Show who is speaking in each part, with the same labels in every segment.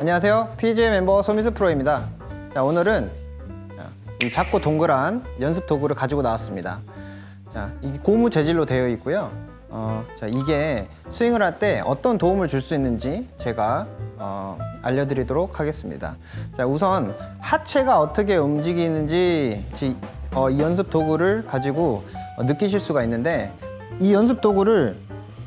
Speaker 1: 안녕하세요. PJ 멤버 소미스 프로입니다. 자, 오늘은 자, 이 작고 동그란 연습 도구를 가지고 나왔습니다. 자, 이게 고무 재질로 되어 있고요. 어, 자, 이게 스윙을 할 때 어떤 도움을 줄 수 있는지 제가 어, 알려드리도록 하겠습니다. 자, 우선 하체가 어떻게 움직이는지 지- 어, 이 연습 도구를 가지고 어, 느끼실 수가 있는데 이 연습 도구를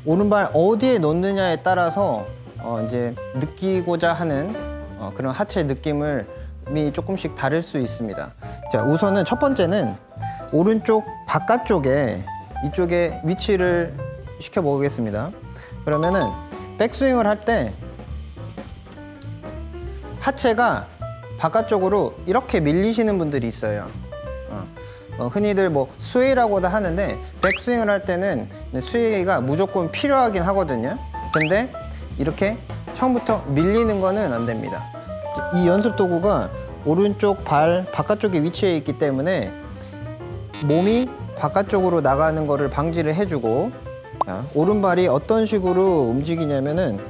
Speaker 1: 오른발 어디에 놓느냐에 따라서 어, 이제 느끼고자 하는 어, 그런 하체 느낌을 이 조금씩 다를 수 있습니다. 자, 우선은 첫 번째는 오른쪽 바깥쪽에 이쪽에 위치를 시켜 보겠습니다. 그러면은 백스윙을 할 때 하체가 바깥쪽으로 이렇게 밀리시는 분들이 있어요. 어, 어, 흔히들 뭐 스웨이라고도 하는데 백스윙을 할 때는 스웨이가 무조건 필요하긴 하거든요. 근데 이렇게 처음부터 밀리는 거는 안 됩니다. 이 연습 도구가 오른쪽 발 바깥쪽에 위치해 있기 때문에 몸이 바깥쪽으로 나가는 거를 방지를 해주고 자, 오른발이 어떤 식으로 움직이냐면은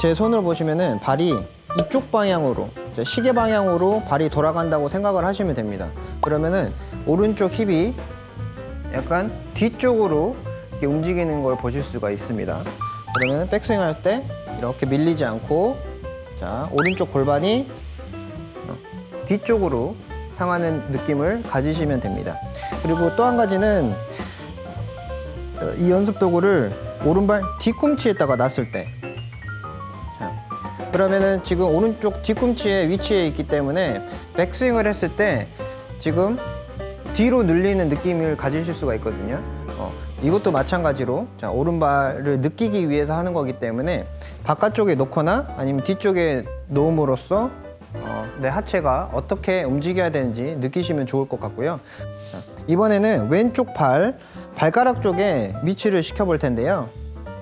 Speaker 1: 제 손을 보시면은 발이 이쪽 방향으로 자, 시계 방향으로 발이 돌아간다고 생각을 하시면 됩니다. 그러면은 오른쪽 힙이 약간 뒤쪽으로 움직이는 걸 보실 수가 있습니다. 그러면 백스윙 할 때 이렇게 밀리지 않고 자 오른쪽 골반이 어, 뒤쪽으로 향하는 느낌을 가지시면 됩니다. 그리고 또 한 가지는 어, 이 연습 도구를 오른발 뒤꿈치에다가 놨을 때 자, 그러면은 지금 오른쪽 뒤꿈치에 위치해 있기 때문에 백스윙을 했을 때 지금 뒤로 늘리는 느낌을 가지실 수가 있거든요. 어, 이것도 마찬가지로 자, 오른발을 느끼기 위해서 하는 거기 때문에 바깥쪽에 놓거나 아니면 뒤쪽에 놓음으로써 어, 내 하체가 어떻게 움직여야 되는지 느끼시면 좋을 것 같고요. 자, 이번에는 왼쪽 발 발가락 쪽에 위치를 시켜볼 텐데요.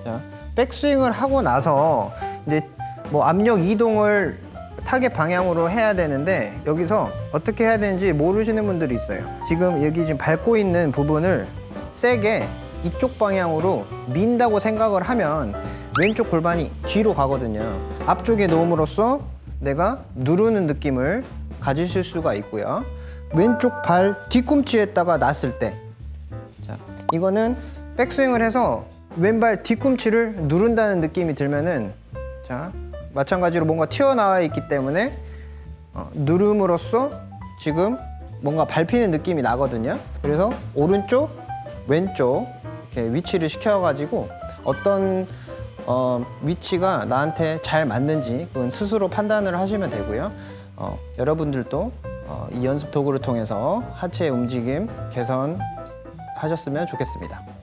Speaker 1: 자, 백스윙을 하고 나서 이제 뭐 압력 이동을 타겟 방향으로 해야 되는데 여기서 어떻게 해야 되는지 모르시는 분들이 있어요. 지금 여기 지금 밟고 있는 부분을 세게 이쪽 방향으로 민다고 생각을 하면 왼쪽 골반이 뒤로 가거든요. 앞쪽에 놓음으로써 내가 누르는 느낌을 가지실 수가 있고요. 왼쪽 발 뒤꿈치에다가 놨을 때 자, 이거는 백스윙을 해서 왼발 뒤꿈치를 누른다는 느낌이 들면은 자, 마찬가지로 뭔가 튀어나와 있기 때문에 어, 누름으로써 지금 뭔가 밟히는 느낌이 나거든요. 그래서 오른쪽, 왼쪽 이렇게 위치를 시켜가지고 어떤 어, 위치가 나한테 잘 맞는지 그건 스스로 판단을 하시면 되고요. 어, 여러분들도 어, 이 연습 도구를 통해서 하체 움직임 개선하셨으면 좋겠습니다.